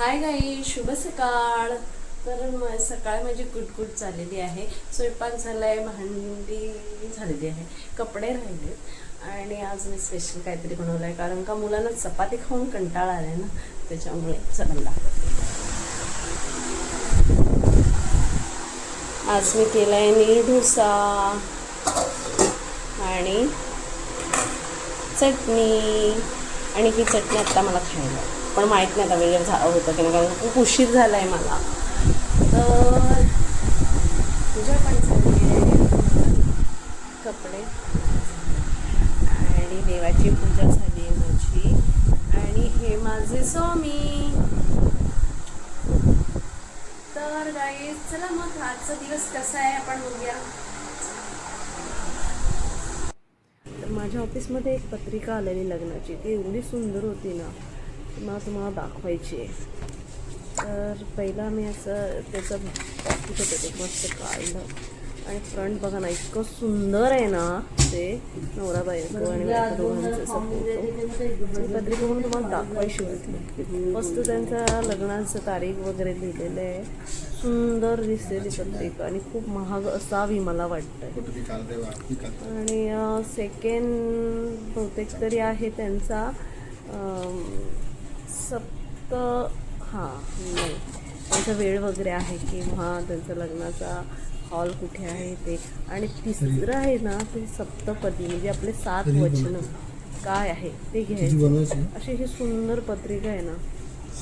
हाय गाई शुभ सकाळ. तर म- सकाळ माझी कुटकुट चाललेली आहे. स्वयंपाक झालाय भांडी झालेली आहे कपडे राहिले आणि आज मी स्पेशल काहीतरी बनवलं आहे कारण का मुलांना चपाती खाऊन कंटाळा आलाय ना त्याच्यामुळे चला आज मी केलाय नी डोसा आणि चटणी. आणि ही चटणी आत्ता मला खायला पण माहीत नाही आता वेळेवर झालं होतं की नाही कारण खूप उशीर झाला आहे मला. तर पूजा पण झाली आहे कपडे. आणि देवाची पूजा झाली आहे माझी. आणि हे माझे स्वामी. तर गाई चला मग आजचा दिवस कसा आहे आपण बघूया. तर माझ्या ऑफिसमध्ये एक पत्रिका आलेली लग्नाची. ती एवढी सुंदर होती ना. मला तुम्हाला दाखवायची आहे. तर पहिला मी असं त्याचं पॉकेट होतं ते मस्त काढलं. आणि फ्रंट बघा ना इतकं सुंदर आहे ना ते नवरा बायको आणि दोघांचं ती पत्रिका म्हणून तुम्हाला दाखवायची होती. मस्त त्यांच्या लग्नाचं तारीख वगैरे लिहिलेलं आहे. सुंदर दिसते ती पत्रिका आणि खूप महाग असावी मला वाटतं आणि सेकंड बहुतेक तरी आहे त्यांचा सप्त हां नाही. त्यांचा वेळ वगैरे आहे किंवा त्यांचा लग्नाचा हॉल कुठे आहे ते. आणि तिसरं आहे ना ते सप्तपदी म्हणजे आपले सात वचन. काय आहे ते घ्यायचं? अशी ही सुंदर पत्रिका आहे ना.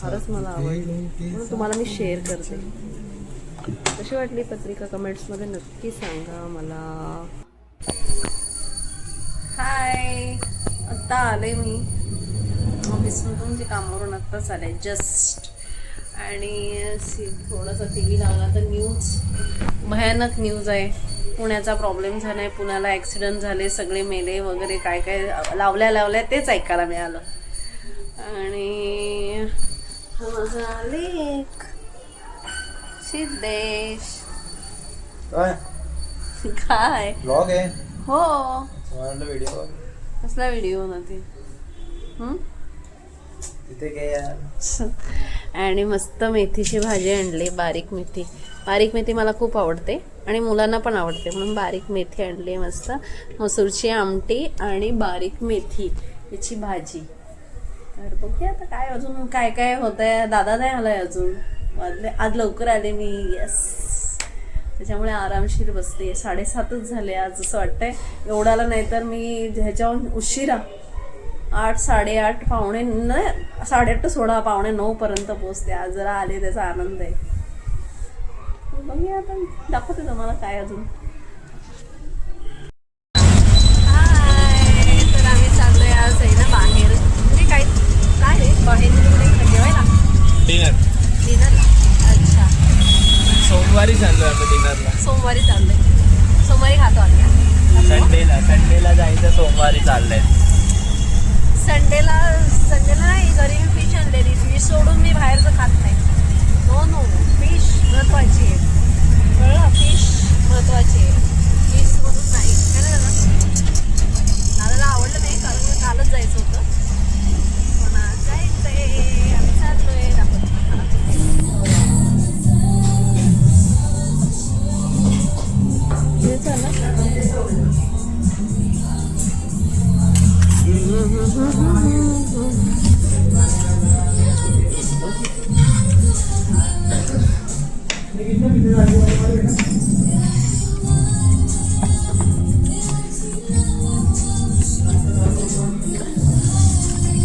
फारच मला आवडली. म्हणून तुम्हाला मी शेअर करते. कशी वाटली पत्रिका कमेंट्समध्ये नक्की सांगा मला. हाय आत्ता आले मी. ऑफिसमधून जे कामावरून आत्ताच आले जस्ट आणि थोडासा टी व्ही लावला तर न्यूज भयानक न्यूज आहे. पुण्याचा प्रॉब्लेम झाला आहे पुण्याला ॲक्सिडेंट झाले सगळे मेले वगैरे काय काय लावल्या लावल्या तेच ऐकायला मिळालं. आणि हा माझा लेख. सिद्धेश. काय? ब्लॉग आहे? हो. व्हिडिओ कसला व्हिडिओ ना ते आणि मस्त मेथीची भाजी आणली बारीक मेथी. बारीक मेथी मला खूप आवडते आणि मुलांना पण आवडते म्हणून बारीक मेथी आणली मस्त. मसूरची आमटी आणि बारीक मेथी याची भाजी. तर बघूया आता काय अजून काय काय होत आहे दादा नाही आलाय अजून. वाजले आज लवकर आले मी. यस त्याच्यामुळे आरामशीर बसते साडेसातच झाले आज असं वाटतंय. एवढ्याला नाही तर मी ह्याच्याहून उशिरा आठ साडेआठ पावणे न साडेआठ सोळा पावणे नऊ पर्यंत पोचते आज जरा आले त्याचा आनंद आहे. बघूया आता. दाखवते तुम्हाला काय अजून. हाय तर आम्ही चाललोय आज आहे ना बाहेर. म्हणजे काय काय रे? बाहेर जेवायला? डिनर अच्छा. सोमवारी चाललोय डिनरला सोमवारी चाललोय. सोमवारी खातो आम्ही. संडेला संडेला जायचं सोमवारी चाललंय. संडेला संडेला नाही घरी मी फिश आणलेली फिश सोडून मी बाहेरचं खात नाही. नो नो फिश महत्वाची आहे. कळलं? फिश महत्वाची आहे. फिश सोडून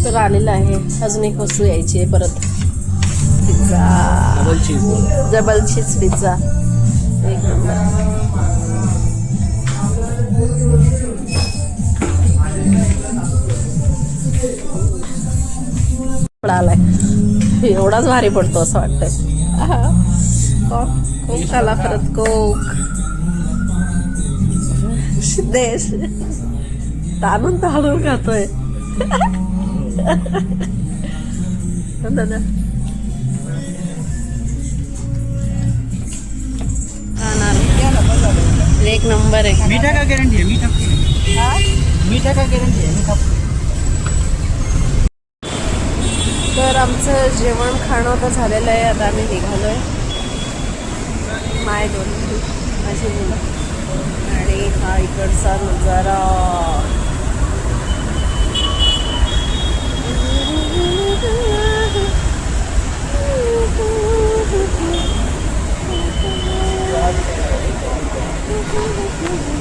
तर आलेलं आहे. अजून एक वस्तू यायची आहे परत. पिझ्झा. डबल चीज पिझ्झा एक नंबर आलाय एवढाच भारी पडतो असं वाटतंय. कोक कोक आला परत कोक. सिद्धेश ताणून ताणून खातोय. दादा खाणार एक नंबर आहे मीठा का गॅरंटी आहे मीठा मीठा का गॅरंटी आहे मीठा तर आमचं जेवण खाणं तर झालेलं आहे आता आम्ही निघालो आहे माय दोन माझी मुलं आणि हा इकडचा नजारा Ой, ой, ой, ой.